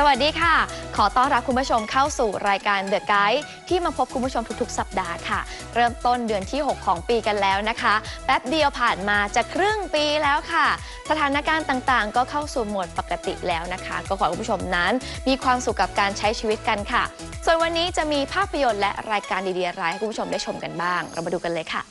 สวัสดีค่ะ ขอต้อนรับคุณผู้ชมเข้าสู่รายการ The Guide ที่มาพบคุณผู้ชมทุกๆ สัปดาห์ค่ะ เริ่มต้นเดือนที่ 6 ของปีกันแล้วนะคะ แป๊บเดียวผ่านมาจะครึ่งปีแล้วค่ะ สถานการณ์ต่างๆ ก็เข้าสู่โหมดปกติแล้วนะคะ ก็ขอคุณผู้ชมนั้น มีความสุขกับการใช้ชีวิตกันค่ะ ส่วนวันนี้จะมีภาพยนตร์และรายการดีๆอะไรให้คุณผู้ชมได้ชมกันบ้าง เรามาดูกันเลยค่ะ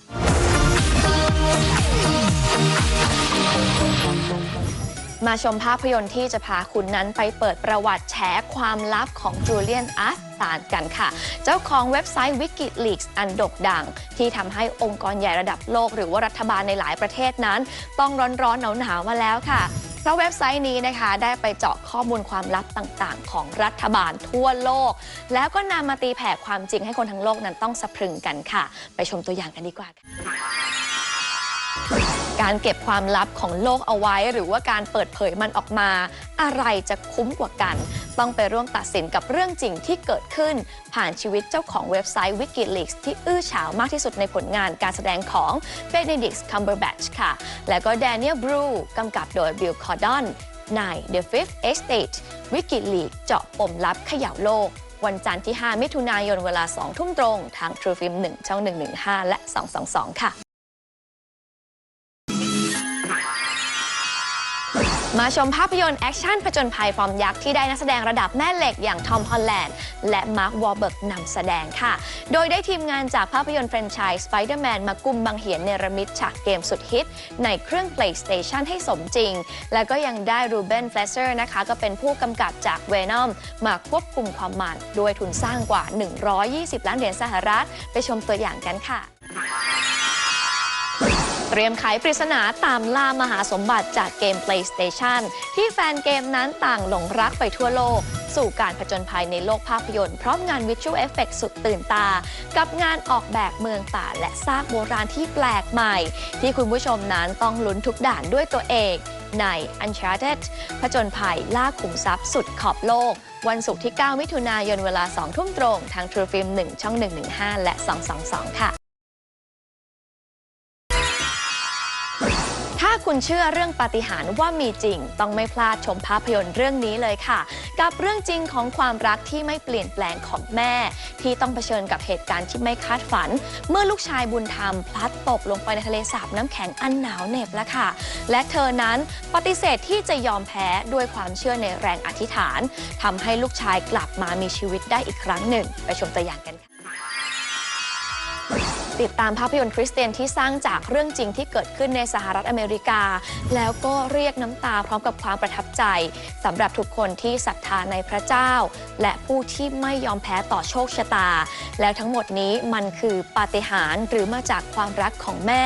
มาชมภาพยนตร์ที่จะพาคุณนั้นไปเปิดประวัติแฉความลับของจูเลียนอาร์ตานกันค่ะ เจ้าของเว็บไซต์ Wikileaks อันโด่งดัง ที่ทำให้องค์กรใหญ่ระดับโลก หรือว่ารัฐบาลในหลายประเทศนั้น ต้องร้อนๆหนาวๆมาแล้วค่ะเพราะเว็บไซต์นี้นะคะได้ไปเจาะข้อมูลความลับต่างๆ ของรัฐบาลทั่วโลก แล้วก็นำมาตีแผ่ความจริงให้คนทั้งโลกนั้นต้องสะพรึงกันค่ะ ไปชมตัวอย่างกันดีกว่าค่ะ การเก็บความลับของโลกเอาไว้ หรือว่าการเปิดเผยมันออกมา อะไรจะคุ้มกว่ากัน ต้องไปร่วมตัดสินกับเรื่องจริงที่เกิดขึ้น ผ่านชีวิตเจ้าของเว็บไซต์ Wikileaks ที่อื้อฉาวมากที่สุดในผลงานการแสดงของ Benedict Cumberbatch ค่ะ และก็ Daniel Bru กำกับโดย Bill Cordon ใน The Fifth Estate Wikileaks เจาะปมลับเขย่าโลกวันจันทร์ที่ 5 มิถุนายน เวลา 2 ทุ่มตรง ทาง True Film 1 ช่อง 115 และ 222 ค่ะ มาชมภาพยนตร์แอคชั่นผจญภัยฟอร์มยักษ์ที่ได้นักแสดงระดับแม่เหล็กอย่างทอมฮอลแลนด์และมาร์ควอร์เบิร์กนำแสดงค่ะ โดยได้ทีมงานจากภาพยนตร์แฟรนไชส์ Spider-Man มากุมบังเหียนเนรมิตฉากเกมสุดฮิต ในเครื่อง PlayStation ให้สมจริง และก็ยังได้รูเบนเฟลเซอร์นะคะ ก็เป็นผู้กำกับจาก Venom มาควบคุมความมันด้วยทุนสร้างกว่า 120 ล้านเหรียญสหรัฐ ไปชมตัวอย่างกันค่ะ เตรียมไขปริศนาตามล่ามหาสมบัติจากเกม PlayStation ที่แฟนเกมนั้นต่างหลงรักไปทั่วโลก สู่การผจญภัยในโลกภาพยนตร์พร้อมงาน Visual Effect สุดตื่นตา กับงานออกแบบเมืองป่าและซากโบราณที่แปลกใหม่ ที่คุณผู้ชมนั้นต้องลุ้นทุกด่านด้วยตัวเองใน Uncharted ผจญภัยล่าขุมทรัพย์สุดขอบโลก วันศุกร์ที่ 9 มิถุนายนเวลา 2 ทุ่มตรง ทาง True Film 1 ช่อง 115 และ 222 ค่ะ คุณเชื่อเรื่องปาฏิหาริย์ว่ามีจริง ต้องไม่พลาดชมภาพยนตร์เรื่องนี้เลยค่ะ กับเรื่องจริงของความรักที่ไม่เปลี่ยนแปลงของแม่ ที่ต้องเผชิญกับเหตุการณ์ที่ไม่คาดฝัน เมื่อลูกชายบุญธรรม พลัดตกลงไปในทะเลสาบน้ำแข็งอันหนาวเหน็บแล้วค่ะ และเธอนั้นปฏิเสธที่จะยอมแพ้ด้วยความเชื่อในแรงอธิษฐานทำให้ลูกชายกลับมามีชีวิตได้อีกครั้งหนึ่ง ไปชมตัวอย่างกันค่ะ ติดตามภาพยนตร์คริสเตียนที่สร้างจากเรื่องจริงที่เกิดขึ้นในสหรัฐอเมริกา แล้วก็เรียกน้ำตาพร้อมกับความประทับใจสำหรับทุกคนที่ศรัทธาในพระเจ้า และผู้ที่ไม่ยอมแพ้ต่อโชคชะตา แล้วทั้งหมดนี้มันคือปาฏิหาริย์หรือมาจากความรักของแม่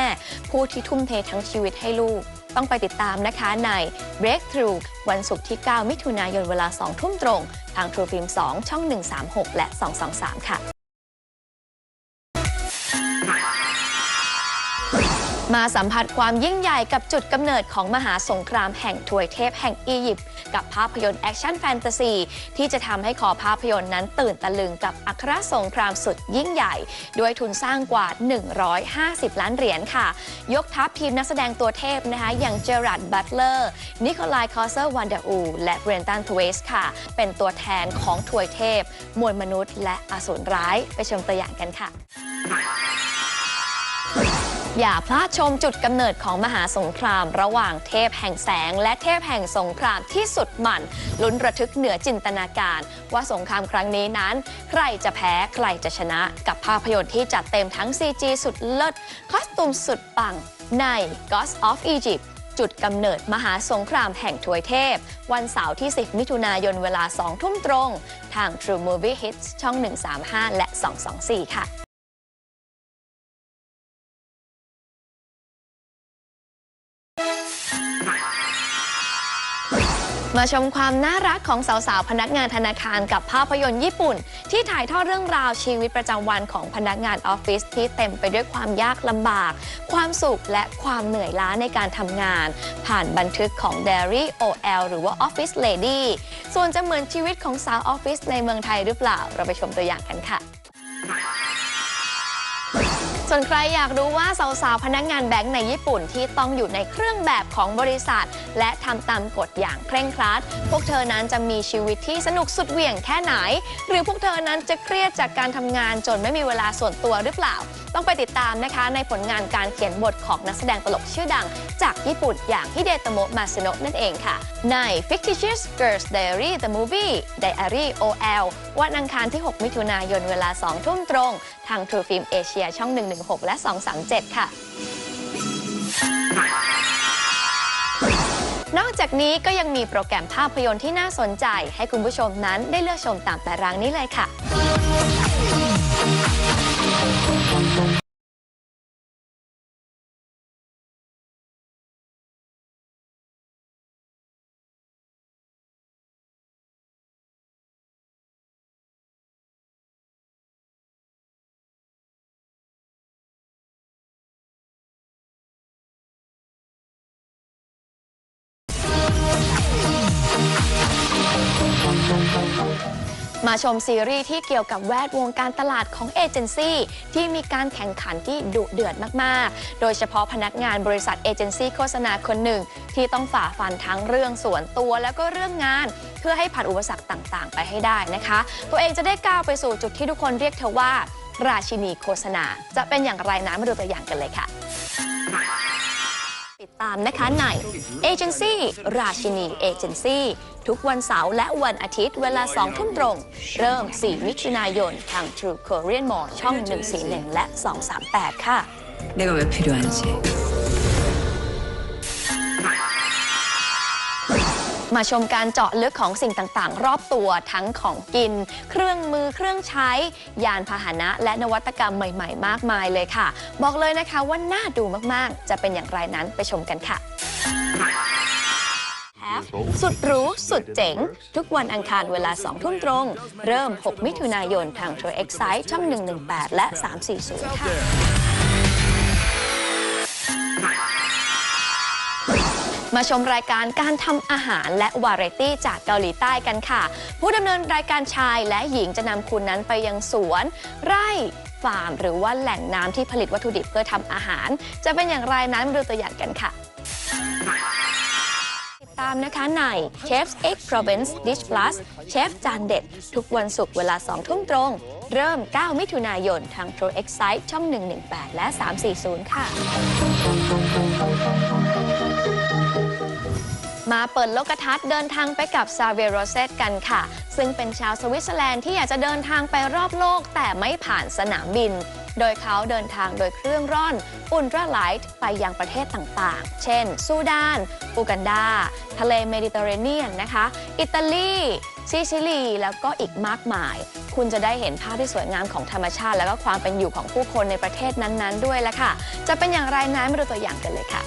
ผู้ที่ทุ่มเททั้งชีวิตให้ลูก ต้องไปติดตามนะคะใน Breakthrough วันศุกร์ที่ 9 มิถุนายนเวลา 2 ทุ่มตรง ทาง True Film 2 ช่อง 136 และ 223 ค่ะ มาสัมผัสความยิ่งใหญ่กับจุดกำเนิดของมหาสงครามแห่งถวยเทพแห่งอียิปต์กับภาพยนตร์แอคชั่นแฟนตาซีที่จะทำให้คอภาพยนตร์นั้นตื่นตะลึงกับอัครสงครามสุดยิ่งใหญ่ ด้วยทุนสร้างกว่า 150 ล้านเหรียญค่ะ ยกทัพทีมนักแสดงตัวเทพนะคะ อย่างเจอรัดบัตเลอร์นิโคลายคอเซอร์วันเดอูและเบรนตันทเวสค่ะ เป็นตัวแทนของถวยเทพ มวลมนุษย์ และอสูรร้ายไปชมตัวอย่างกันค่ะ อย่าพลาดชมจุดกำเนิดของมหาสงคราม ระหว่างเทพแห่งแสง และเทพแห่งสงครามที่สุดมันลุ้นระทึกเหนือจินตนาการ ว่าสงครามครั้งนี้นั้น ใครจะแพ้ใครจะชนะ กับภาพยนตร์ที่จัดเต็มทั้ง CG สุดเลิศคอสตูมสุดปัง ใน Gods of Egypt จุดกำเนิดมหาสงครามแห่งถวยเทพ วันเสาร์ที่ 10 มิถุนายนเวลา 2 ทุ่มตรง ทาง True Movie Hits ช่อง 135 และ 224 ค่ะ มาชมความน่ารักของสาวๆ พนักงานธนาคารกับภาพยนตร์ญี่ปุ่น ที่ถ่ายทอดเรื่องราวชีวิตประจำวันของพนักงานออฟฟิศที่เต็มไปด้วยความยากลำบาก ความสุขและความเหนื่อยล้าในการทำงาน ผ่านบันทึกของ Diary OL หรือว่า Office Lady ส่วนจะเหมือนชีวิตของสาวออฟฟิศในเมืองไทยหรือเปล่า เราไปชมตัวอย่างกันค่ะ ส่วนใครอยากรู้ว่าสาวๆพนักงานแบงก์ในญี่ปุ่นที่ต้องอยู่ในเครื่องแบบของบริษัท และทำตามกฎอย่างเคร่งครัด พวกเธอนั้นจะมีชีวิตที่สนุกสุดเหวี่ยงแค่ไหน หรือพวกเธอนั้นจะเครียดจากการทำงานจนไม่มีเวลาส่วนตัวหรือเปล่า ต้องไปติดตามนะคะในผลงานการเขียนบทของนักแสดงตลกชื่อดัง จากญี่ปุ่นอย่างฮิเดโตโมะมาสโนะนั่นเองค่ะ ใน Fictitious Girls Diary the Movie Diary OL วันอังคารที่ 6 มิถุนายนเวลา 2 ทุ่มตรง ทาง True Film Asia ช่อง 116 และ 237 ค่ะนอกจากนี้ก็ยังมีโปรแกรมภาพยนตร์ที่น่าสนใจ ให้คุณผู้ชมนั้นได้เลือกชมตามตารางนี้เลยค่ะ มาชมซีรีส์ที่เกี่ยวกับแวดวงการตลาดของเอเจนซี่ที่มีการแข่งขันที่ดุเดือดมาก ๆ โดยเฉพาะพนักงานบริษัทเอเจนซี่โฆษณาคนหนึ่ง ที่ต้องฝ่าฟันทั้งเรื่องส่วนตัวแล้วก็เรื่องงาน เพื่อให้ผ่านอุปสรรคต่าง ๆ ไปให้ได้นะคะ ตัวเองจะได้ก้าวไปสู่จุดที่ทุกคนเรียกเธอว่า ราชินีโฆษณา จะเป็นอย่างไรนะมาดูตัวอย่างกันเลยค่ะ ติดตามนะคะในเอเจนซี่ราชินีเอเจนซี่ทุกวันเสาร์และวันอาทิตย์เวลา 2 ทุ่มตรง เริ่ม 4 มิถุนายน ทาง True Korean Mall ช่อง 141 และ 238 ค่ะ 내가 왜 필요한지 มาชมการเจาะลึกของสิ่งต่างๆ รอบตัวทั้งของกิน เครื่องมือเครื่องใช้ ยานพาหนะ และนวัตกรรมใหม่ ๆ มากมายเลยค่ะ บอกเลยนะคะว่าน่าดูมากๆ จะเป็นอย่างไรนั้นไปชมกันค่ะ สุดหรู้สุดเจ๋ง ทุกวันอังคารเวลา 2 ทุ่มตรง เริ่ม 6 มิถุนายนทาง True Excite ช่อง 118 และ 340 ค่ะ มาชมรายการการทำอาหารและวาไรตี้จากเกาหลีใต้กันค่ะ ผู้ดำเนินรายการชายและหญิงจะนำคุณนั้นไปยังสวน ไร่ฟาร์ม หรือว่าแหล่งน้ำที่ผลิตวัตถุดิบเพื่อทำอาหาร จะเป็นอย่างไรนั้นมาดูตัวอย่างกันค่ะ ติดตามนะคะใน Chef's Egg Province Dish Plus เชฟจานเด็ด ทุกวันศุกร์เวลา 2 ทุ่มตรง เริ่ม 9 มิถุนายน ทาง True Excite ช่อง 118 และ 340 ค่ะ มาเปิดโลกทัศน์เดินทางไปกับซาเวโรเซตกันค่ะ ซึ่งเป็นชาวสวิตเซอร์แลนด์ที่อยากจะเดินทางไปรอบโลกแต่ไม่ผ่านสนามบิน โดยเขาเดินทางโดยเครื่องร่อนอุลตราไลท์ไปยังประเทศต่างๆ เช่น ซูดาน อูกันดา ทะเลเมดิเตอร์เรเนียนนะคะ อิตาลีซิซิลี แล้วก็อีกมากมาย คุณจะได้เห็นภาพที่สวยงามของธรรมชาติ แล้วก็ความเป็นอยู่ของผู้คนในประเทศนั้นๆ ด้วยละค่ะ จะเป็นอย่างไรนั้นมาดูตัวอย่างกันเลยค่ะ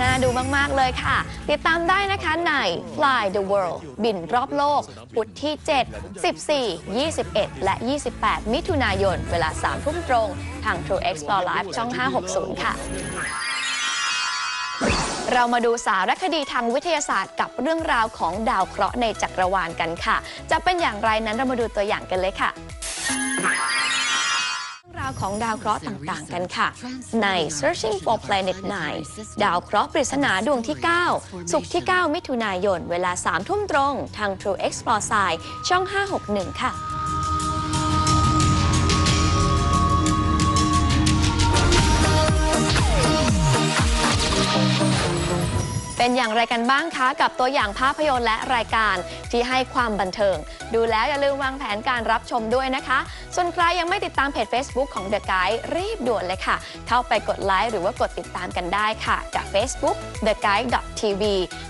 น่าดูมาก ๆ เลยค่ะ ติดตามได้นะคะใน Fly the World บินรอบโลก พุธที่ 7 14 21 และ 28 มิถุนายน เวลา3ทุ่มตรง ทาง True Explore Live ช่อง 560 ค่ะ เรามาดูสารคดีทางวิทยาศาสตร์กับเรื่องราวของดาวเคราะห์ในจักรวาลกันค่ะ จะเป็นอย่างไรนั้นเรามาดูตัวอย่างกันเลยค่ะ รื่องราวของดาวเคราะห์ต่างๆ กันค่ะ ใน Searching for Planet 9 ดาวเคราะห์ปริศนาดวงที่ 9 สุกร์ที่ 9 มิถุนายน เวลา 3 ทุ่มตรง ทาง True Explore Sci ช่อง 561 ค่ะ เป็นอย่างไรกันบ้างคะ กับตัวอย่างภาพยนตร์และรายการที่ให้ความบันเทิง ดูแล้วอย่าลืมวางแผนการรับชมด้วยนะคะ ส่วนใครยังไม่ติดตามเพจ Facebook ของ The Guide รีบด่วนเลยค่ะ เข้าไปกดไลค์หรือว่ากดติดตามกันได้ค่ะ กับ Facebook The Guide TV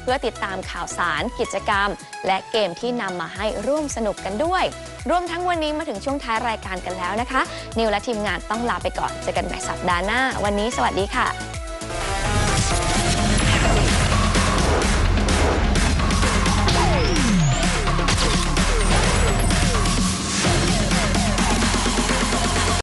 เพื่อติดตามข่าวสารกิจกรรม และเกมที่นำมาให้ร่วมสนุกกันด้วยรวมทั้งวันนี้มาถึงช่วงท้ายรายการกันแล้วนะคะ นิวและทีมงานต้องลาไปก่อน เจอกันใหม่สัปดาห์หน้า วันนี้สวัสดีค่ะ